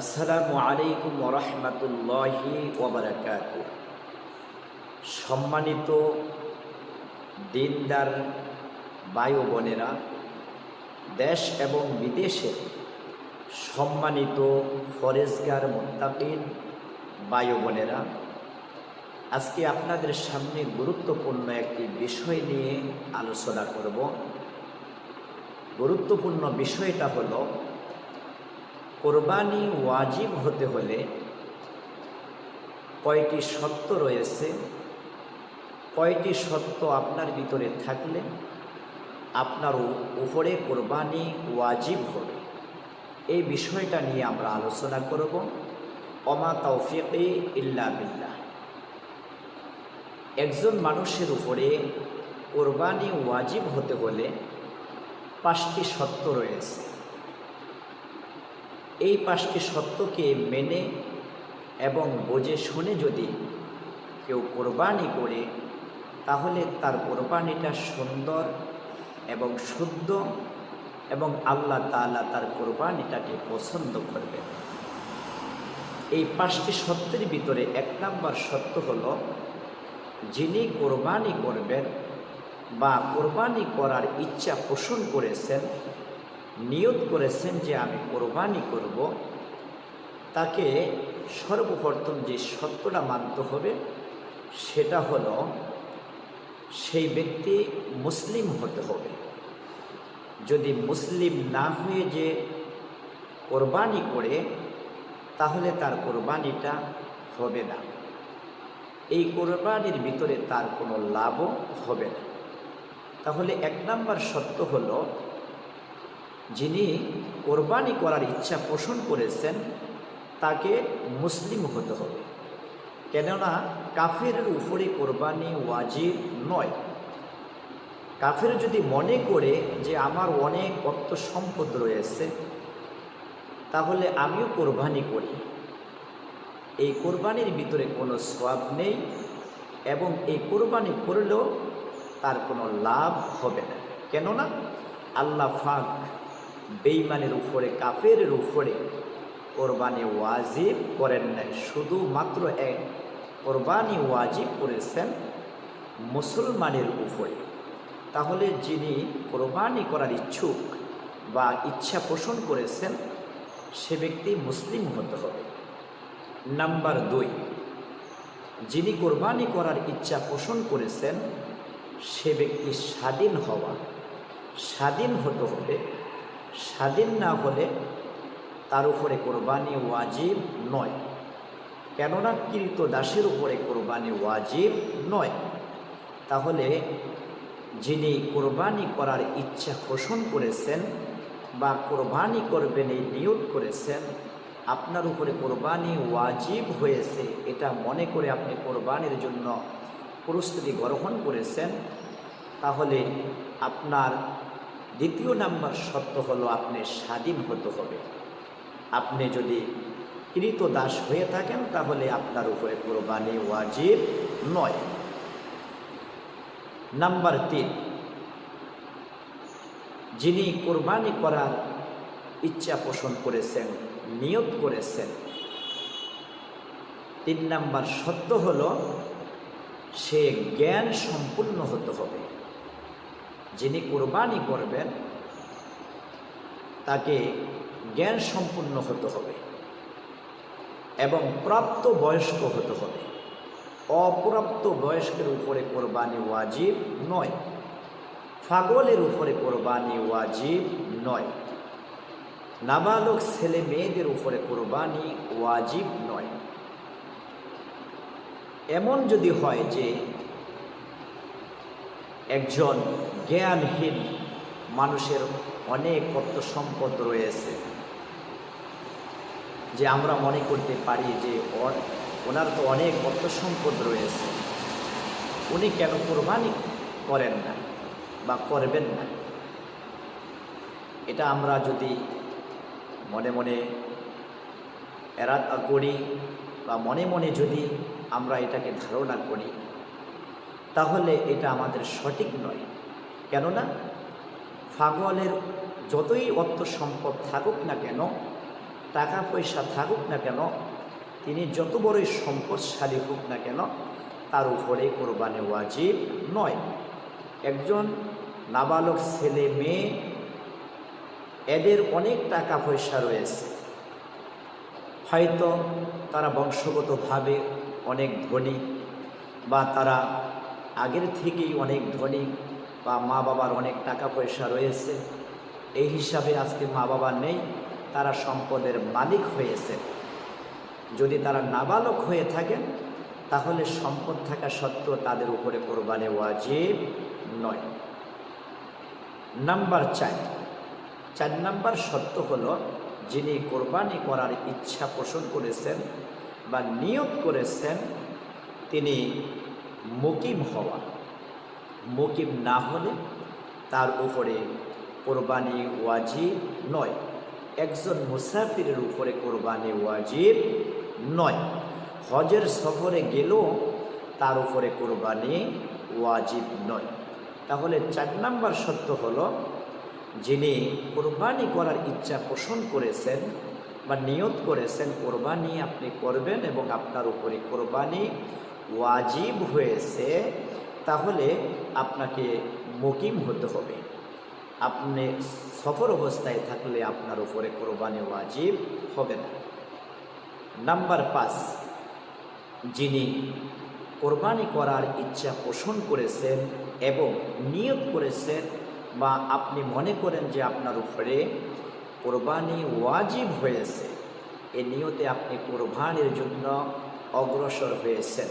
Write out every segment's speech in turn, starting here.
আসসালামু আলাইকুম রহমতুল্লাহি ওবরাকাত সম্মানিত দিনদার বায়ু বোনেরা, দেশ এবং বিদেশের সম্মানিত ফরেজগার মোত্তাকিন বায়ু বোনেরা, আজকে আপনাদের সামনে গুরুত্বপূর্ণ একটি বিষয় নিয়ে আলোচনা করব। গুরুত্বপূর্ণ বিষয়টা হলো কোরবানি ওয়াজিব হতে হলে কয়টি সত্য রয়েছে, কয়টি সত্য আপনার ভিতরে থাকলে আপনার উপরে কোরবানি ওয়াজিব হবে। এই বিষয়টা নিয়ে আমরা আলোচনা করব। অমা তৌফিকে ইল্লা বিল্লাহ। একজন মানুষের উপরে কোরবানি ওয়াজিব হতে হলে পাঁচটি সত্য রয়েছে। এই পাঁচটি সত্যকে মেনে এবং বোঝে শুনে যদি কেউ কোরবানি করে, তাহলে তার কোরবানিটা সুন্দর এবং শুদ্ধ এবং আল্লাহ তাআলা তার কোরবানিটাকে পছন্দ করবে এই পাঁচটি সত্যের ভিতরে এক নম্বর সত্য হল, যিনি কোরবানি করবেন বা কোরবানি করার ইচ্ছা পোষণ করেছেন নিয়ত করেছেন যে আমি কোরবানি করব, তাকে সর্বপ্রথম যে সত্যটা মানতে হবে সেটা হলো সেই ব্যক্তি মুসলিম হতে হবে। যদি মুসলিম না হয়ে যে কোরবানি করে, তাহলে তার কোরবানিটা হবে না। এই কোরবানির ভিতরে তার কোনো লাভও হবে না। তাহলে এক নম্বর সত্য হলো যিনি কোরবানি করার ইচ্ছা পোষণ করেছেন, তাকে মুসলিম হতে হবে। কেননা কাফের উপরে কোরবানি ওয়াজিব নয়। কাফের যদি মনে করে যে আমার অনেক অর্থ সম্পদ রয়েছে, তাহলে আমিও কোরবানি করি। এই কোরবানির ভিতরে কোনো সওয়াব নেই এবং এই কোরবানি করলেও তার কোনো লাভ হবে না। কেননা আল্লাহ ফাক বেইমানের উপরে কাফের উপরে কোরবানি ওয়াজিব করেন নাই। শুধুমাত্র এক, কোরবানি ওয়াজিব করেছেন মুসলমানের উপরে। তাহলে যিনি কোরবানি করার ইচ্ছুক বা ইচ্ছা পোষণ করেছেন, সে ব্যক্তি মুসলিম হতে হবে। নাম্বার দুই, যিনি কোরবানি করার ইচ্ছা পোষণ করেছেন, সে ব্যক্তি স্বাধীন হওয়া। স্বাধীন হতে হবে স্বাধীন না হলে তার উপরে কোরবানি ওয়াজিব নয়। কেননা কৃত দাসের উপরে কোরবানি ওয়াজিব নয়। তাহলে যিনি কোরবানি করার ইচ্ছা পোষণ করেছেন বা কোরবানি করবেন এই নিয়োগ করেছেন, আপনার উপরে কোরবানি ওয়াজিব হয়েছে। এটা মনে করে আপনি কোরবানির জন্য প্রস্তুতি গ্রহণ করেছেন, তাহলে আপনার দ্বিতীয় নাম্বার সত্য হলো আপনি স্বাধীন হতে হবে। আপনি যদি কৃত দাস হয়ে থাকেন, তাহলে আপনার উপরে কোরবানি ওয়াজিব নয়। নাম্বার তিন, যিনি কোরবানি করার ইচ্ছা পোষণ করেছেন, নিয়ত করেছেন, তিন নাম্বার সত্য হল সে জ্ঞান সম্পূর্ণ হতে হবে। যিনি কোরবানি করবেন, তাকে জ্ঞান সম্পূর্ণ হতে হবে এবং প্রাপ্ত বয়স্ক হতে হবে। অপ্রাপ্ত বয়স্কের উপরে কোরবানি ওয়াজিব নয়। ফাগলের উপরে কোরবানি ওয়াজিব নয়। নাবালক ছেলে মেয়েদের উপরে কোরবানি ওয়াজিব নয়। এমন যদি হয় যে একজন জ্ঞানহীন মানুষের অনেক অর্থ সম্পদ রয়েছে যে আমরা মনে করতে পারি যে ওনার তো অনেক অর্থ সম্পদ রয়েছে। উনি কেন কোরবানি করেন না বা করবেন না? এটা আমরা যদি মনে মনে এরাত করি বা মনে মনে যদি আমরা এটাকে ধারণা করি, তাহলে এটা আমাদের সঠিক নয়। কেননা ফাগলের যতই অর্থ সম্পদ থাকুক না কেন, টাকা পয়সা থাকুক না কেন, তিনি যত বড়ই সম্পদশালী হোক না কেন, তার উপরে কোরবানি ওয়াজিব নয়। একজন নাবালক ছেলে মেয়ে, এদের অনেক টাকা পয়সা রয়েছে। হয়তো তারা বংশগতভাবে অনেক ধনী বা তারা আগের থেকেই অনেক ধনী বা মা বাবার অনেক টাকা পয়সা রয়েছে, এই হিসাবে আজকে মা বাবা নেই, তারা সম্পদের মালিক হয়েছে। যদি তারা নাবালক হয়ে থাকেন, তাহলে সম্পদ থাকা সত্ত্বেও তাদের উপরে কোরবানি ওয়াজিব নয়। নাম্বার চার চার নাম্বার সত্য হলো, যিনি কোরবানি করার ইচ্ছা পোষণ করেছেন বা নিয়োগ করেছেন, তিনি মুকিম হওয়া। মুকিম না হলে তার উপরে কোরবানি ওয়াজিব নয়। একজন মুসাফিরের উপরে কোরবানি ওয়াজিব নয়। হজের সফরে গেলেও তার উপরে কোরবানি ওয়াজিব নয়। তাহলে চার নাম্বার সত্য হল, যিনি কোরবানি করার ইচ্ছা পোষণ করেছেন বা নিয়ত করেছেন, কোরবানি আপনি করবেন এবং আপনার উপরে কোরবানি ওয়াজিব হয়েছে তাহলে আপনাকে মুকিম হতে হবে। আপনি সফর অবস্থায় থাকলে আপনার উপরে কোরবানি ওয়াজিব হবে না। নাম্বার পাঁচ, যিনি কোরবানি করার ইচ্ছা পোষণ করেছেন এবং নিয়োগ করেছেন বা আপনি মনে করেন যে আপনার উপরে কোরবানি ওয়াজিব হয়েছে, এ নিয়তে আপনি কোরবানির জন্য অগ্রসর হয়েছেন।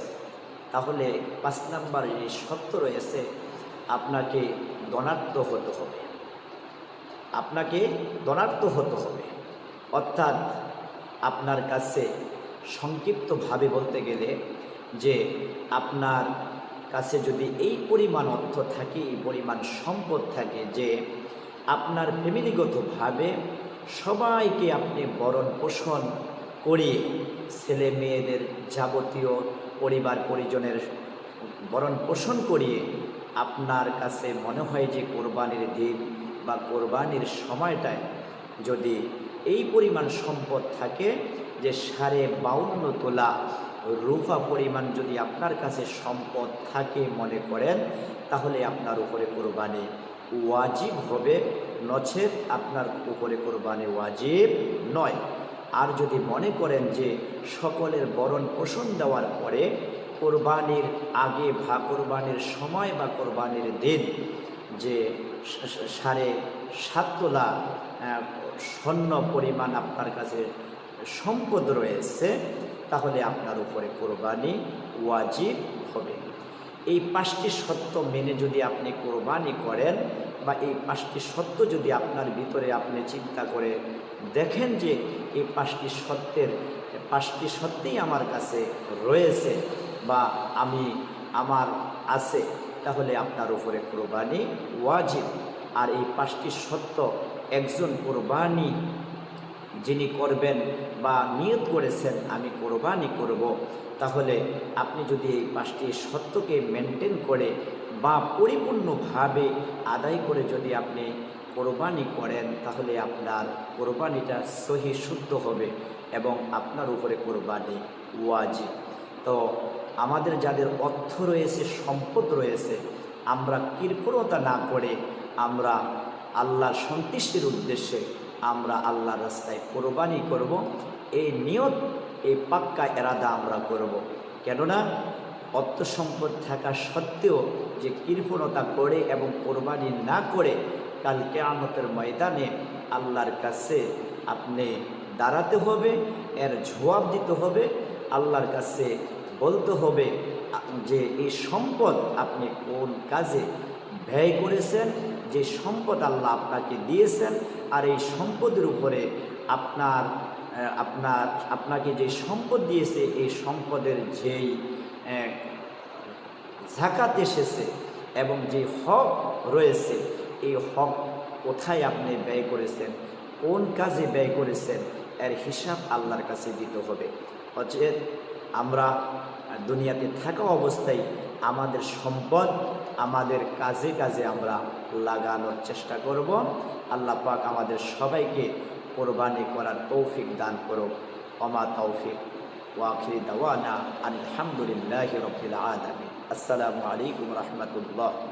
তাহলে পাঁচ নাম্বার যে সত্য রয়েছে, আপনাকে দনাত্ম হতে হবে। আপনাকে দনাত্ম হতে হবে। অর্থাৎ আপনার কাছে সংক্ষিপ্তভাবে বলতে গেলে যে আপনার কাছে যদি এই পরিমাণ অর্থ থাকে, এই পরিমাণ সম্পদ থাকে যে আপনার ফ্যামিলিগতভাবে সবাইকে আপনি বরণ পোষণ করিয়ে ছেলে মেয়েদের যাবতীয় পরিবার পরিজনের বরণ পোষণ করিয়ে আপনার কাছে মনে হয় যে কোরবানির দিন বা কোরবানির সময়টায় যদি এই পরিমাণ সম্পদ থাকে যে সাড়ে বাউন্ন তোলা রূপা পরিমাণ যদি আপনার কাছে সম্পদ থাকে মনে করেন, তাহলে আপনার উপরে কোরবানি ওয়াজিব হবে। নচেত আপনার উপরে কোরবানি ওয়াজিব নয়। আর যদি মনে করেন যে সকলের বরণ পোষণ দেওয়ার পরে কোরবানির আগে বা কোরবানির সময় বা কোরবানির দিন যে সাড়ে সাত তোলা স্বর্ণ পরিমাণ আপনার কাছে সম্পদ রয়েছে, তাহলে আপনার উপরে কোরবানি ওয়াজিব হবে। এই পাঁচটি সত্য মেনে যদি আপনি কোরবানি করেন বা এই পাঁচটি সত্য যদি আপনার ভিতরে আপনি চিন্তা করে দেখেন যে এই পাঁচটি সত্যের, পাঁচটি সত্যিই আমার কাছে রয়েছে বা আমি, আমার আছে, তাহলে আপনার উপরে কোরবানি ওয়াজিব। আর এই পাঁচটি সত্য একজন কোরবানি যিনি করবেন বা নিয়ত করেছেন, আমি কোরবানি করব। তাহলে আপনি যদি এই পাঁচটি সত্যকে মেনটেন করে বা পরিপূর্ণভাবে আদায় করে যদি আপনি কোরবানি করেন, তাহলে আপনার কোরবানিটা সহি শুদ্ধ হবে এবং আপনার উপরে কোরবানি ওয়াজিব। তো আমাদের যাদের অর্থ রয়েছে, সম্পদ রয়েছে, আমরা কৃপণতা না করে আমরা আল্লাহর সন্তুষ্টির উদ্দেশ্যে আমরা আল্লাহ রাস্তায় কোরবানি করব, এই নিয়ত, এই পাক্কা এরাদা আমরা করব। কেননা অর্থ সম্পদ থাকা সত্ত্বেও যে কৃপণতা করে এবং কোরবানি না করে, কাল কেয়ামতের ময়দানে আল্লাহর কাছে আপনি দাঁড়াতে হবে, এর জবাব দিতে হবে, আল্লাহর কাছে বলতে হবে যে এই সম্পদ আপনি কোন কাজে ব্যয় করেছেন যে সম্পদ আল্লাহ আপনাকে দিয়েছেন আর এই সম্পদের উপরে আপনার আপনার, আপনাকে যে সম্পদ দিয়েছে, এই সম্পদের যেই জাকাত এসেছে এবং যে হক রয়েছে, এই হক কোথায় আপনি ব্যয় করেছেন, কোন কাজে ব্যয় করেছেন, এর হিসাব আল্লাহর কাছে দিতে হবে। অচেত আমরা দুনিয়াতে থাকা অবস্থায় আমাদের সম্পদ আমাদের কাজে কাজে আমরা লাগানোর চেষ্টা করব। আল্লাহ পাক আমাদের সবাইকে কোরবানি করার তৌফিক দান করো অমা তৌফিক। ওয়াখির দাওয়ানা আলহামদুলিল্লাহ রবিল আলমী আসসালামু আলাইকুম রহমতুল্লাহ।